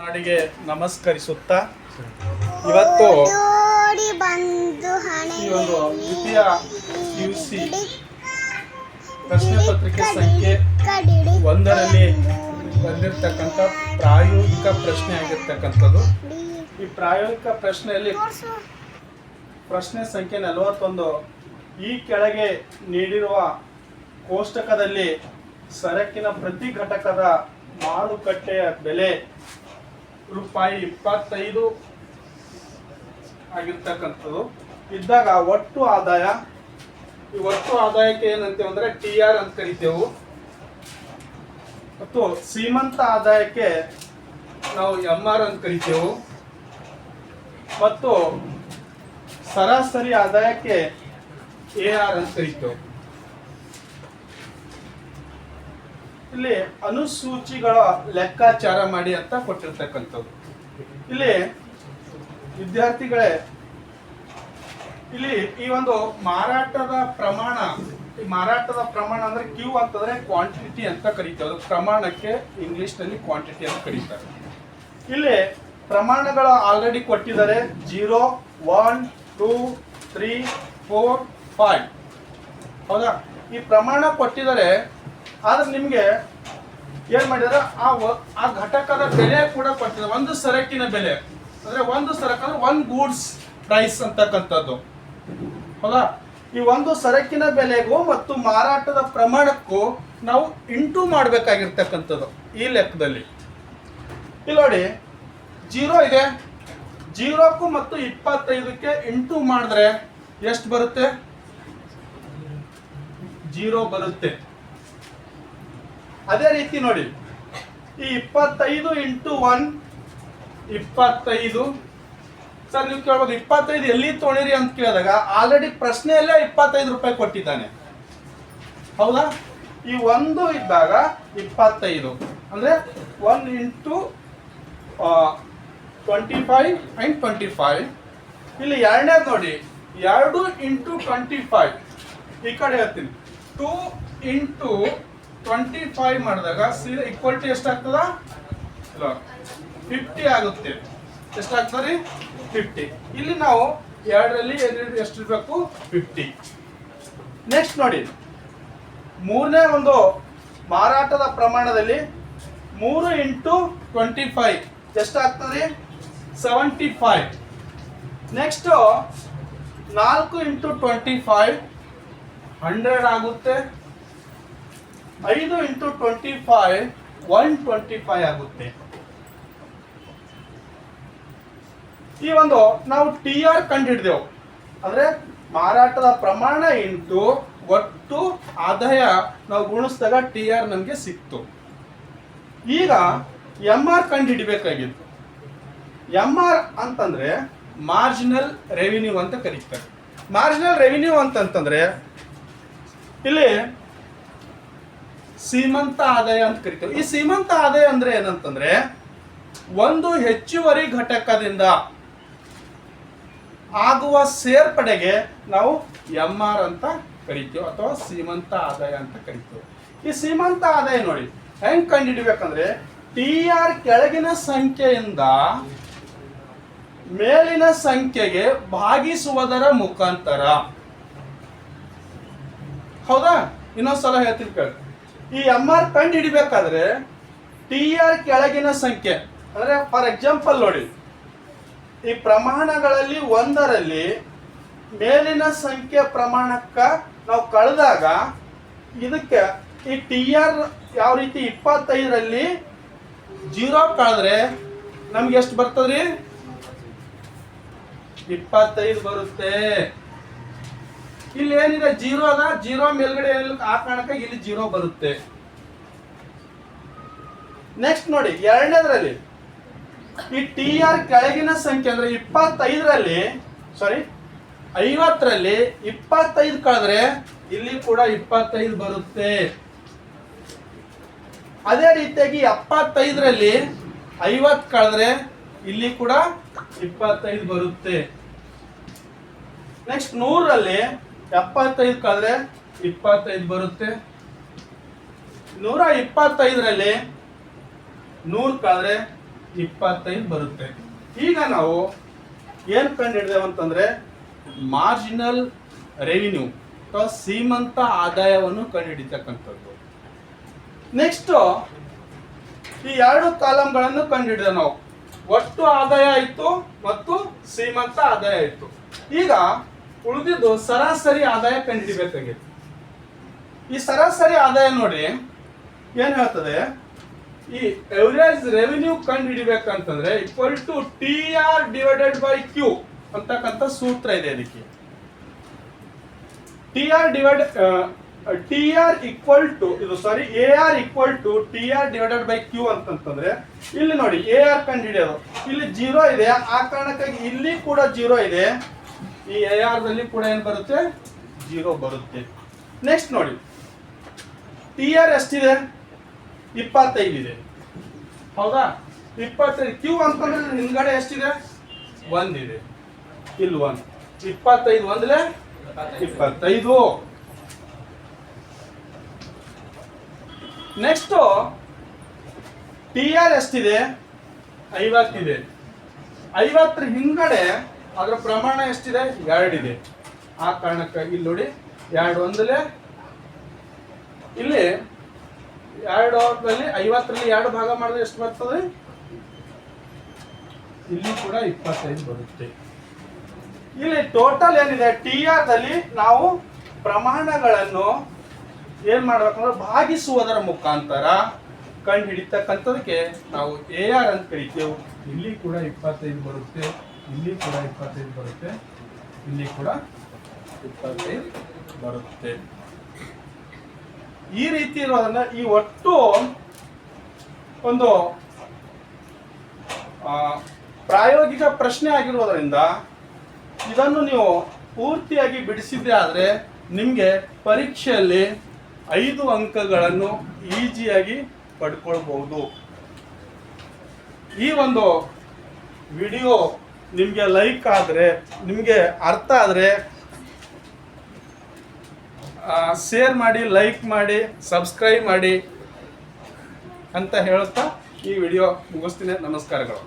ನಾಡಿಗೆ ನಮಸ್ಕರಿಸುತ್ತಾ ಇವತ್ತು ಈ ಒಂದು ದ್ವಿತೀಯ ಯು ಸಿ ಪ್ರಶ್ನೆ ಪತ್ರಿಕೆ ಸಂಖ್ಯೆ ಒಂದರಲ್ಲಿ ಬಂದಿರತಕ್ಕಂಥ ಪ್ರಾಯೋಗಿಕ ಪ್ರಶ್ನೆ ಆಗಿರ್ತಕ್ಕಂಥದ್ದು. ಈ ಪ್ರಾಯೋಗಿಕ ಪ್ರಶ್ನೆಯಲ್ಲಿ ಪ್ರಶ್ನೆ ಸಂಖ್ಯೆ ನಲವತ್ತೊಂದು ಈ ಕೆಳಗೆ ನೀಡಿರುವ ಕೋಷ್ಟಕದಲ್ಲಿ ಸರಕಿನ ಪ್ರತಿ ಘಟಕದ ಮಾರುಕಟ್ಟೆಯ ಬೆಲೆ ರೂಪಾಯಿ ಇಪ್ಪತ್ತೈದು ಆಗಿರ್ತಕ್ಕಂಥದ್ದು. ಇದ್ದಾಗ ಒಟ್ಟು ಆದಾಯ, ಈ ಒಟ್ಟು ಆದಾಯಕ್ಕೆ ಏನಂತೇವೆ ಅಂದರೆ ಟಿ ಆರ್ ಅಂತ ಕರಿತೇವೆ. ಮತ್ತು ಸೀಮಂತ ಆದಾಯಕ್ಕೆ ನಾವು ಎಂ ಆರ್ ಅಂತ ಕರಿತೇವೆ. ಮತ್ತು ಸರಾಸರಿ ಆದಾಯಕ್ಕೆ ಎ ಆರ್ ಅಂತ ಕರಿತೇವೆ. ಇಲ್ಲಿ ಅನುಸೂಚಿಗಳ ಲೆಕ್ಕಾಚಾರ ಮಾಡಿ ಅಂತ ಕೊಟ್ಟಿರ್ತಕ್ಕಂಥದ್ದು. ಇಲ್ಲಿ ವಿದ್ಯಾರ್ಥಿಗಳೇ, ಇಲ್ಲಿ ಈ ಒಂದು ಮಾರಾಟದ ಪ್ರಮಾಣ, ಈ ಮಾರಾಟದ ಪ್ರಮಾಣ ಅಂದ್ರೆ ಕ್ಯೂ ಅಂತಂದ್ರೆ ಕ್ವಾಂಟಿಟಿ ಅಂತ ಕರಿತೇವೆ ಅದು ಪ್ರಮಾಣಕ್ಕೆ ಇಂಗ್ಲಿಷ್ನಲ್ಲಿ ಕ್ವಾಂಟಿಟಿ ಅಂತ ಕರೀತಾರೆ. ಇಲ್ಲಿ ಪ್ರಮಾಣಗಳು ಆಲ್ರೆಡಿ ಕೊಟ್ಟಿದ್ದಾರೆ. Zero, one, two, three, four, five. ಹೌದಾ? ಈ ಪ್ರಮಾಣ ಕೊಟ್ಟಿದ್ದಾರೆ ಆದ್ರೆ ನಿಮ್ಗೆ ಏನ್ ಮಾಡಿದಾರೆ? ಆ ಆ ಘಟಕದ ಬೆಲೆ ಕೂಡ ಕೊಟ್ಟಿದೆ ಒಂದು ಸರಕಿನ ಬೆಲೆ. ಅಂದ್ರೆ ಒಂದು ಸರಕು ಅಂದ್ರೆ ಒನ್ ಗೂಡ್ಸ್ ಪ್ರೈಸ್ ಅಂತಕ್ಕಂಥದ್ದು. ಹೌದಾ? ಈ ಒಂದು ಸರಕಿನ ಬೆಲೆಗೂ ಮತ್ತು ಮಾರಾಟದ ಪ್ರಮಾಣಕ್ಕೂ ನಾವು ಇಂಟು ಮಾಡಬೇಕಾಗಿರ್ತಕ್ಕಂಥದ್ದು ಈ ಲೆಕ್ಕದಲ್ಲಿ. ಇಲ್ಲಿ ನೋಡಿ, ಜೀರೋ ಇದೆ. ಜೀರೋಕ್ಕೂ ಮತ್ತು ಇಪ್ಪತ್ತೈದಕ್ಕೆ ಇಂಟು ಮಾಡಿದ್ರೆ ಎಷ್ಟು ಬರುತ್ತೆ? ಜೀರೋ ಬರುತ್ತೆ. ಅದೇ ರೀತಿ ನೋಡಿ. ಈ ಇಪ್ಪತ್ತೈದು ಇಂಟು ಒನ್, ಇಪ್ಪತ್ತೈದು. ಸರ್, ನೀವು ಕೇಳ್ಬೋದು, ಇಪ್ಪತ್ತೈದು ಎಲ್ಲಿ ತೊಳಿರಿ ಅಂತ ಕೇಳಿದಾಗ ಆಲ್ರೆಡಿ ಪ್ರಶ್ನೆಯಲ್ಲೇ ಇಪ್ಪತ್ತೈದು ರೂಪಾಯಿ ಕೊಟ್ಟಿದ್ದಾನೆ. ಹೌದಾ? ಈ ಒಂದು ಇದ್ದಾಗ ಇಪ್ಪತ್ತೈದು. ಅಂದ್ರೆ one into twenty five and twenty five ಇಲ್ಲಿ ಎರಡನೇದು ನೋಡಿ, ಎರಡು ಇಂಟು ಟ್ವೆಂಟಿ ಫೈವ್. ಈ ಕಡೆ ಹೇಳ್ತೀನಿ. ಟೂ ಇಂಟು ಟ್ವೆಂಟಿ ಫೈವ್ ಮಾಡಿದಾಗ ಸೀರೆ ಈಕ್ವಲ್ಟಿ ಎಷ್ಟಾಗ್ತದ? ಫಿಫ್ಟಿ ಆಗುತ್ತೆ. ಎಷ್ಟಾಗ್ತದೆ ಫಿಫ್ಟಿ ಇಲ್ಲಿ ನಾವು ಎರಡರಲ್ಲಿ ಎರಡು ಎಷ್ಟು ಇರಬೇಕು? ಫಿಫ್ಟಿ ನೆಕ್ಸ್ಟ್ ನೋಡಿ. ಮೂರನೇ ಒಂದು ಮಾರಾಟದ ಪ್ರಮಾಣದಲ್ಲಿ ಮೂರು ಇಂಟು ಟ್ವೆಂಟಿ ಫೈವ್ ಎಷ್ಟಾಗ್ತದೆ ಸೆವೆಂಟಿ ಫೈವ್ ನೆಕ್ಸ್ಟ್ ನಾಲ್ಕು ಇಂಟು ಟ್ವೆಂಟಿ ಫೈವ್ ಹಂಡ್ರೆಡ್ ಆಗುತ್ತೆ. ಐದು into twenty five, one twenty five ಆಗುತ್ತೆ. ಈ ಒಂದು ನಾವು ಟಿ ಆರ್ ಕಂಡು ಹಿಡಿದೆವು ಅಂದ್ರೆ ಮಾರಾಟದ ಪ್ರಮಾಣ ಇಂಟು ಒಟ್ಟು ಆದಾಯ ನಾವು ಗುಣಿಸಿದಾಗ ಟಿ ಆರ್ ನಮಗೆ ಸಿಕ್ತು. ಈಗ ಎಂ ಆರ್ ಕಂಡು ಹಿಡಿಬೇಕಾಗಿತ್ತು ಎಂ ಆರ್ ಅಂತಂದ್ರೆ ಮಾರ್ಜಿನಲ್ ರೆವಿನ್ಯೂ ಅಂತ ಕರೀತಾರೆ. ಮಾರ್ಜಿನಲ್ ರೆವಿನ್ಯೂ ಅಂತಂತಂದ್ರೆ, ಇಲ್ಲಿ ಸೀಮಂತ ಆದಾಯ ಅಂತ ಕರಿತೇವೆ. ಈ ಸೀಮಂತ ಆದಾಯ ಅಂದ್ರೆ ಏನಂತಂದ್ರೆ, ಒಂದು ಹೆಚ್ಚುವರಿ ಘಟಕದಿಂದ ಆಗುವ ಸೇರ್ಪಡೆಗೆ ನಾವು ಎಂ ಆರ್ ಅಂತ ಕರಿತೇವೆ ಅಥವಾ ಸೀಮಂತ ಆದಾಯ ಅಂತ ಕರಿತೇವೆ. ಈ ಸೀಮಂತ ಆದಾಯ ನೋಡಿ, ಹೆಂಗ್ ಕಂಡುಹಿಡಿಬೇಕಂದ್ರೆ ಟಿ ಆರ್ ಕೆಳಗಿನ ಸಂಖ್ಯೆಯಿಂದ ಮೇಲಿನ ಸಂಖ್ಯೆಗೆ ಭಾಗಿಸುವುದರ ಮುಖಾಂತರ. ಹೌದಾ? ಇನ್ನೊಂದ್ಸಲ ಹೇಳ್ತೀನಿ ಕೇಳಿ. ಈ ಎಂ ಆರ್ ಕಂಡು ಹಿಡಿಬೇಕಾದ್ರೆ ಟಿ ಆರ್ ಕೆಳಗಿನ ಸಂಖ್ಯೆ, ಅಂದ್ರೆ ಫಾರ್ ಎಕ್ಸಾಂಪಲ್ ನೋಡಿ, ಈ ಪ್ರಮಾಣಗಳಲ್ಲಿ ಒಂದರಲ್ಲಿ ಮೇಲಿನ ಸಂಖ್ಯೆ ಪ್ರಮಾಣಕ್ಕ ನಾವು ಕಳೆದಾಗ ಇದಕ್ಕೆ ಈ ಟಿ ಆರ್ ಯಾವ ರೀತಿ ಇಪ್ಪತ್ತೈದರಲ್ಲಿ ಜೀರೋ ಕಳೆದ್ರೆ ನಮ್ಗೆ ಎಷ್ಟು ಬರ್ತದ್ರಿ? ಇಪ್ಪತ್ತೈದು ಬರುತ್ತೆ. ಇಲ್ಲಿ ಏನಿದೆ? ಜೀರೋ ಅದ. ಜೀರೋ ಮೇಲ್ಗಡೆ ಆ ಕಾರಣಕ್ಕೆ ಇಲ್ಲಿ ಜೀರೋ ಬರುತ್ತೆ. ನೆಕ್ಸ್ಟ್ ನೋಡಿ, ಎರಡನೇದ್ರಲ್ಲಿ ಈ ಟಿ ಆರ್ ಕೆಳಗಿನ ಸಂಖ್ಯೆ ಅಂದ್ರೆ ಇಪ್ಪತ್ತೈದರಲ್ಲಿ ಸಾರಿ ಐವತ್ತರಲ್ಲಿ ಇಪ್ಪತ್ತೈದು ಕಳೆದ್ರೆ ಇಲ್ಲಿ ಕೂಡ ಇಪ್ಪತ್ತೈದು ಬರುತ್ತೆ. ಅದೇ ರೀತಿಯಾಗಿ ಎಪ್ಪತ್ತೈದರಲ್ಲಿ ಐವತ್ತು ಕಳೆದ್ರೆ ಇಲ್ಲಿ ಕೂಡ ಇಪ್ಪತ್ತೈದು ಬರುತ್ತೆ. ನೆಕ್ಸ್ಟ್ ನೂರರಲ್ಲಿ ಎಪ್ಪತ್ತೈದು ಕಳೆದ್ರೆ ಇಪ್ಪತ್ತೈದು ಬರುತ್ತೆ. ನೂರ ಇಪ್ಪತ್ತೈದರಲ್ಲಿ ನೂರು ಕಳೆದ್ರೆ ಇಪ್ಪತ್ತೈದು ಬರುತ್ತೆ. ಈಗ ನಾವು ಏನು ಕಂಡು ಹಿಡಿದೇವು ಮಾರ್ಜಿನಲ್ ರೆವಿನ್ಯೂ ಅಥವಾ ಸೀಮಂತ ಆದಾಯವನ್ನು ಕಂಡು ಹಿಡಿತಕ್ಕಂಥದ್ದು ನೆಕ್ಸ್ಟ್ ಈ ಎರಡು ಕಾಲಂಗಳನ್ನು ಕಂಡು ಹಿಡಿದ ನಾವು. ಒಟ್ಟು ಆದಾಯ ಇತ್ತು ಮತ್ತು ಸೀಮಂತ ಆದಾಯ ಇತ್ತು. ಈಗ ಉಳಿದಿದ್ದು ಸರಾಸರಿ ಆದಾಯ ಕಂಡು ಹಿಡಿಬೇಕಾಗಿತ್ತು ಈ ಸರಾಸರಿ ಆದಾಯ ನೋಡಿ ಏನು ಹೇಳ್ತದೆ? ಈ ಎವರೇಜ್ ರೆವಿನ್ಯೂ ಕಂಡು ಹಿಡಿಬೇಕಂತಂದ್ರೆ equal to T R divided by Q ಅಂತಕ್ಕಂಥ ಸೂತ್ರ ಇದೆ ಅದಕ್ಕೆ. T R divide T R equal to ಇದು sorry A R equal to T R divided by Q ಅಂತಂತಂದ್ರೆ, ಇಲ್ಲಿ ನೋಡಿ ಎ ಆರ್ ಕಂಡು ಹಿಡಿಯೋದು. ಇಲ್ಲಿ ಜೀರೋ ಇದೆ, ಆ ಕಾರಣಕ್ಕಾಗಿ ಇಲ್ಲಿ ಕೂಡ ಜೀರೋ ಇದೆ. ಈ ಎ ಆರ್ ದಲ್ಲಿ ಕೂಡ ಏನ್ ಬರುತ್ತೆ? ಜೀರೋ ಬರುತ್ತೆ. ನೆಕ್ಸ್ಟ್ ನೋಡಿ. ಟಿ ಆರ್ ಎಷ್ಟಿದೆ? ಇಪ್ಪತ್ತೈದು ಇದೆ. ಹೌದಾ? ಇಪ್ಪತ್ತೈದು. ಕ್ಯೂ ಅಂತಂದ್ರೆ ಹಿಂದ್ಗಡೆ ಎಷ್ಟಿದೆ? ಒಂದಿದೆ ಇಲ್ಲಿ ಒಂದು. ಇಪ್ಪತ್ತೈದು ಒಂದ್ಲೆ? ಇಪ್ಪತ್ತೈದು. ನೆಕ್ಸ್ಟ್ ಟಿ ಆರ್ ಎಷ್ಟಿದೆ? ಐವತ್ತಿದೆ. ಐವತ್ತರ ಹಿಂದ್ಗಡೆ ಅದರ ಪ್ರಮಾಣ ಎಷ್ಟಿದೆ? ಎರಡಿದೆ. ಆ ಕಾರಣಕ್ಕಾಗಿ ಇಲ್ಲಿ ನೋಡಿ ಎರಡು ಒಂದಲೇ. ಇಲ್ಲಿ ಎರಡು ಅವರಲ್ಲಿ ಐವತ್ತರಲ್ಲಿ ಎರಡು ಭಾಗ ಮಾಡಿದ್ರೆ ಎಷ್ಟು ಬರ್ತದೆ? ಇಲ್ಲಿ ಕೂಡ ಇಪ್ಪತ್ತೈದು ಬರುತ್ತೆ. ಇಲ್ಲಿ ಟೋಟಲ್ ಏನಿದೆ? ಟಿ ಆರ್ದಲ್ಲಿ ನಾವು ಪ್ರಮಾಣಗಳನ್ನು ಏನ್ ಮಾಡ್ಬೇಕಂದ್ರೆ ಭಾಗಿಸುವುದರ ಮುಖಾಂತರ ಕಂಡು ಹಿಡಿತಕ್ಕಂಥದಕ್ಕೆ ನಾವು ಎ ಆರ್ ಅಂತ ಕರಿತೇವೆ. ಇಲ್ಲಿ ಕೂಡ ಇಪ್ಪತ್ತೈದು ಬರುತ್ತೆ. ಇಲ್ಲಿ ಕೂಡ ಇಪ್ಪತ್ತೈದು ಬರುತ್ತೆ. ಇಲ್ಲಿ ಕೂಡ ಇಪ್ಪತ್ತೈದು ಬರುತ್ತೆ. ಈ ರೀತಿ ಇರೋದನ್ನ ಈ ಒಟ್ಟು ಒಂದು ಪ್ರಾಯೋಗಿಕ ಪ್ರಶ್ನೆ ಆಗಿರುವುದರಿಂದ ಇದನ್ನು ನೀವು ಪೂರ್ತಿಯಾಗಿ ಬಿಡಿಸಿದ್ರೆ ಆದರೆ ನಿಮಗೆ ಪರೀಕ್ಷೆಯಲ್ಲಿ ಐದು ಅಂಕಗಳನ್ನು ಈಜಿಯಾಗಿ ಪಡ್ಕೊಳ್ಬಹುದು. ಈ ಒಂದು ವಿಡಿಯೋ ನಿಮಗೆ ಲೈಕ್ ಆದರೆ, ನಿಮಗೆ ಅರ್ಥ ಆದರೆ ಶೇರ್ ಮಾಡಿ ಲೈಕ್ ಮಾಡಿ ಸಬ್ಸ್ಕ್ರೈಬ್ ಮಾಡಿ ಅಂತ ಹೇಳುತ್ತಾ ಈ ವಿಡಿಯೋ ಮುಗಿಸ್ತೀನಿ. ನಮಸ್ಕಾರಗಳು.